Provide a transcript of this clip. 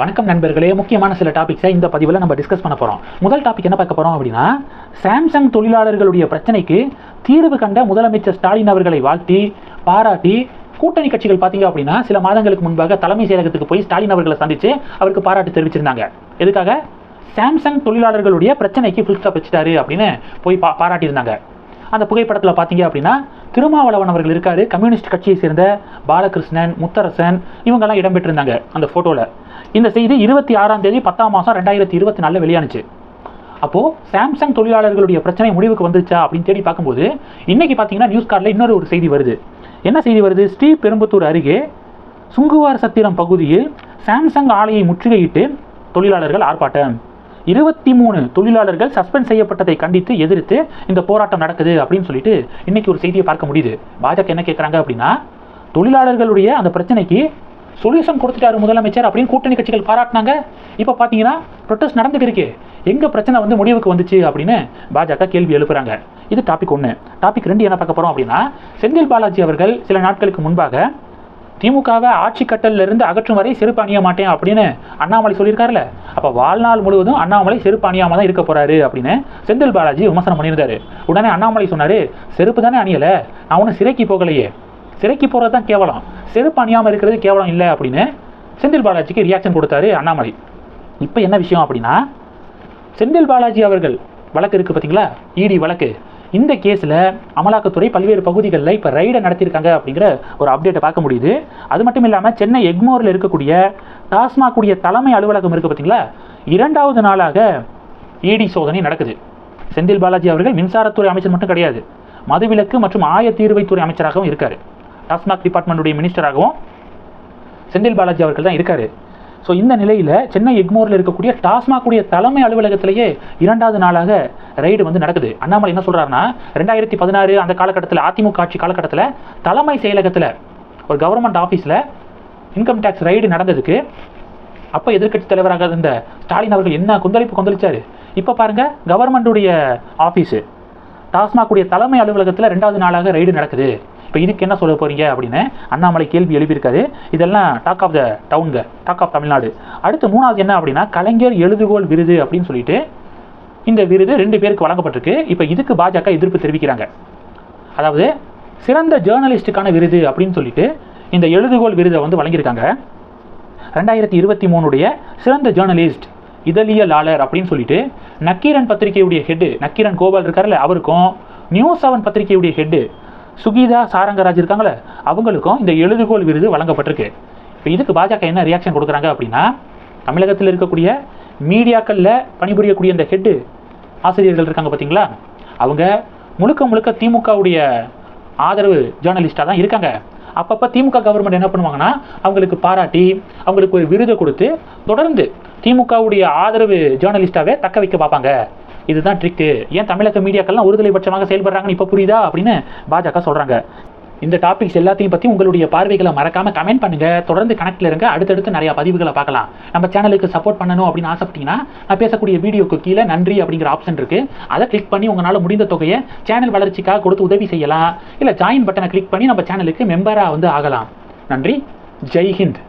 வணக்கம் நண்பர்களே. முக்கியமான சில டாபிக்ஸை இந்த பதிவில் நம்ம டிஸ்கஸ் பண்ண போகிறோம் முதல் டாபிக் என்ன பார்க்க போகிறோம் அப்படின்னா சாம்சங் தொழிலாளர்களுடைய பிரச்சனைக்கு தீர்வு கண்ட முதலமைச்சர் ஸ்டாலின் அவர்களை வாழ்த்தி பாராட்டி கூட்டணி கட்சிகள் பார்த்தீங்க அப்படின்னா சில மாதங்களுக்கு முன்பாக தலைமை செயலகத்துக்கு போய் ஸ்டாலின் அவர்களை சந்தித்து அவருக்கு பாராட்டு தெரிவிச்சிருந்தாங்க. எதுக்காக? சாம்சங் தொழிலாளர்களுடைய பிரச்சனைக்கு ஃபுல் ஸ்டாப் வச்சுட்டாரு அப்படின்னு போய் பா பாராட்டியிருந்தாங்க. அந்த புகைப்படத்தில் பார்த்தீங்க அப்படின்னா திருமாவளவன் அவர்கள் இருக்காரு. கம்யூனிஸ்ட் கட்சியை சேர்ந்த பாலகிருஷ்ணன் முத்தரசன் இவங்கெல்லாம் இடம்பெற்றிருந்தாங்க அந்த ஃபோட்டோவில் இந்த செய்தி இருபத்தி ஆறாம் தேதி பத்தாம் மாதம் ரெண்டாயிரத்தி இருபத்தி நாலில் வெளியானுச்சு. அப்போது சாம்சங் தொழிலாளர்களுடைய பிரச்சனை முடிவுக்கு வந்துச்சா அப்படின்னு தேடி பார்க்கும்போது இன்றைக்கி பார்த்தீங்கன்னா நியூஸ் கார்டில் இன்னொரு ஒரு செய்தி வருது. என்ன செய்தி வருது? ஸ்ரீ பெரும்புத்தூர் அருகே சுங்குவார் சத்திரம் பகுதியில் சாம்சங் ஆலையை முற்றுகையிட்டு தொழிலாளர்கள் ஆர்ப்பாட்டம். இருபத்தி மூணு தொழிலாளர்கள் சஸ்பெண்ட் செய்யப்பட்டதை கண்டித்து எதிர்த்து இந்த போராட்டம் நடக்குது அப்படின்னு சொல்லிட்டு இன்னைக்கு ஒரு செய்தியை பார்க்க முடியுது. பாஜக என்ன கேட்குறாங்க அப்படின்னா தொழிலாளர்களுடைய அந்த பிரச்சனைக்கு சொல்யூஷன் கொடுத்துட்டாரு முதலமைச்சர் அப்படின்னு கூட்டணி கட்சிகள் பாராட்டினாங்க. இப்போ பார்த்தீங்கன்னா ப்ரொட்டஸ்ட் நடந்துட்டு இருக்கு. எங்கே பிரச்சனை வந்து முடிவுக்கு வந்துச்சு அப்படின்னு பாஜக கேள்வி எழுப்புறாங்க. இது டாபிக் ஒன்று டாபிக் ரெண்டு என்ன பார்க்க போகிறோம் அப்படின்னா செந்தில் பாலாஜி அவர்கள் சில நாட்களுக்கு முன்பாக திமுகவை ஆட்சி கட்டலிருந்து அகற்றும் வரை செருப்பு அணிய மாட்டேன் அப்படின்னு அண்ணாமலை சொல்லியிருக்காருல்ல அப்போ வாழ்நாள் முழுவதும் அண்ணாமலை செருப்பு அணியாமல் தான் இருக்க போறாரு அப்படின்னு செந்தில் பாலாஜி விமர்சனம் பண்ணியிருந்தாரு. உடனே அண்ணாமலை சொன்னாரு செருப்பு தானே அணியலை? நான் ஒன்றும் சிறைக்கு போகலையே. சிறைக்கு போகிறது தான் கேவலம். செருப்பு அணியாமல் இருக்கிறது கேவலம் இல்லை அப்படின்னு செந்தில் பாலாஜிக்கு ரியாக்ஷன் கொடுத்தாரு அண்ணாமலை. இப்போ என்ன விஷயம் அப்படின்னா செந்தில் பாலாஜி அவர்கள் வழக்கு இருக்குது பார்த்தீங்களா இடி வழக்கு. இந்த கேஸில் அமலாக்கத்துறை பல்வேறு பகுதிகளில் இப்போ ரைடை நடத்தியிருக்காங்க அப்படிங்கிற ஒரு அப்டேட்டை பார்க்க முடியுது. அது மட்டும் இல்லாமல் சென்னை எக்மோரில் இருக்கக்கூடிய டாஸ்மாக் கூடிய தலைமை அலுவலகம் இருக்குது பார்த்தீங்களா இரண்டாவது நாளாக இடி சோதனை நடக்குது. செந்தில் பாலாஜி அவர்கள் மின்சாரத்துறை அமைச்சர் மட்டும் கிடையாது. மதுவிலக்கு மற்றும் ஆயத்தீர்வைத்துறை அமைச்சராகவும் இருக்கார். டாஸ்மாக் டிபார்ட்மெண்ட்டுடைய மினிஸ்டராகவும் செந்தில் பாலாஜி அவர்கள் தான் இருக்காரு. ஸோ இந்த நிலையில் சென்னை எக்மோரில் இருக்கக்கூடிய டாஸ்மாக்குடைய தலைமை அலுவலகத்திலேயே இரண்டாவது நாளாக ரைடு வந்து நடக்குது. அண்ணாமலை என்ன சொல்கிறாருன்னா ரெண்டாயிரத்தி பதினாறு அந்த காலகட்டத்தில் அதிமுக ஆட்சி காலகட்டத்தில் தலைமை செயலகத்தில் ஒரு கவர்மெண்ட் ஆஃபீஸில் இன்கம் டேக்ஸ் ரைடு நடந்ததுக்கு அப்போ எதிர்க்கட்சி தலைவராக இருந்த ஸ்டாலின் அவர்கள் என்ன கொந்தளிப்பு கொந்தளிச்சாரு? இப்போ பாருங்க கவர்மெண்ட்டுடைய ஆஃபீஸு டாஸ்மாக்குடைய தலைமை அலுவலகத்தில் ரெண்டாவது நாளாக ரைடு நடக்குது. இப்போ இதுக்கு என்ன சொல்ல போறீங்க அப்படின்னு அண்ணாமலை கேள்வி எழுப்பியிருக்காரு. இதெல்லாம் டாக் ஆஃப் த டவுனுங்க டாக் ஆஃப் தமிழ்நாடு. அடுத்து மூணாவது என்ன அப்படின்னா கலைஞர் எழுதுகோல் விருது அப்படின்னு சொல்லிட்டு இந்த விருது ரெண்டு பேருக்கு வழங்கப்பட்டிருக்கு. இப்போ இதுக்கு பாஜக எதிர்ப்பு தெரிவிக்கிறாங்க. அதாவது சிறந்த ஜேர்னலிஸ்ட்டுக்கான விருது அப்படின்னு சொல்லிட்டு இந்த எழுதுகோல் விருதை வந்து வழங்கியிருக்காங்க. ரெண்டாயிரத்தி இருபத்தி மூணுடைய சிறந்த ஜேர்னலிஸ்ட் இதழியலாளர் அப்படின்னு சொல்லிட்டு நக்கீரன் பத்திரிகையுடைய ஹெட்டு நக்கீரன் கோபால் இருக்கார்ல அவருக்கும் நியூஸ் செவன் பத்திரிகையுடைய ஹெட்டு சுகீதா சாரங்கராஜ் இருக்காங்களே அவங்களுக்கும் இந்த எழுதுகோல் விருது வழங்கப்பட்டிருக்கு. இப்போ இதுக்கு பாஜக என்ன ரியாக்ஷன் கொடுக்குறாங்க அப்படின்னா தமிழகத்தில் இருக்கக்கூடிய மீடியாக்களில் பணிபுரியக்கூடிய இந்த ஹெட்டு ஆசிரியர்கள் இருக்காங்க பார்த்தீங்களா அவங்க முழுக்க முழுக்க திமுகவுடைய ஆதரவு ஜேர்னலிஸ்டாக தான் இருக்காங்க. அப்பப்போ திமுக கவர்மெண்ட் என்ன பண்ணுவாங்கன்னா அவங்களுக்கு பாராட்டி அவங்களுக்கு ஒரு விருதை கொடுத்து தொடர்ந்து திமுகவுடைய ஆதரவு ஜேர்னலிஸ்டாகவே தக்க வைக்க பார்ப்பாங்க. இதுதான் ட்ரிக்கு ஏன் தமிழக மீடியாக்கள்லாம் ஒருதலை பட்சமாக செயல்படுறாங்கன்னு இப்போ புரியுதா அப்படின்னு பாஜக சொல்கிறாங்க இந்த டாபிக்ஸ் எல்லாத்தையும் பற்றி உங்களுடைய பார்வைகளை மறக்காம கமெண்ட் பண்ணுங்க. தொடர்ந்து கனெக்டில் இருங்க. அடுத்தடுத்து நிறைய பதிவுகளை பார்க்கலாம். நம்ம சேனலுக்கு சப்போர்ட் பண்ணணும் அப்படின்னு ஆசைப்பட்டீங்கன்னா நான் பேசக்கூடிய வீடியோக்கு கீழே நன்றி அப்படிங்கிற ஆப்ஷன் இருக்கு. அதை கிளிக் பண்ணி உங்களால் முடிந்த தொகையை சேனல் வளர்ச்சிக்காக கொடுத்து உதவி செய்யலாம். இல்லை ஜாயின் பட்டனை கிளிக் பண்ணி நம்ம சேனலுக்கு மெம்பராக வந்து ஆகலாம். நன்றி. ஜெய் ஹிந்த்.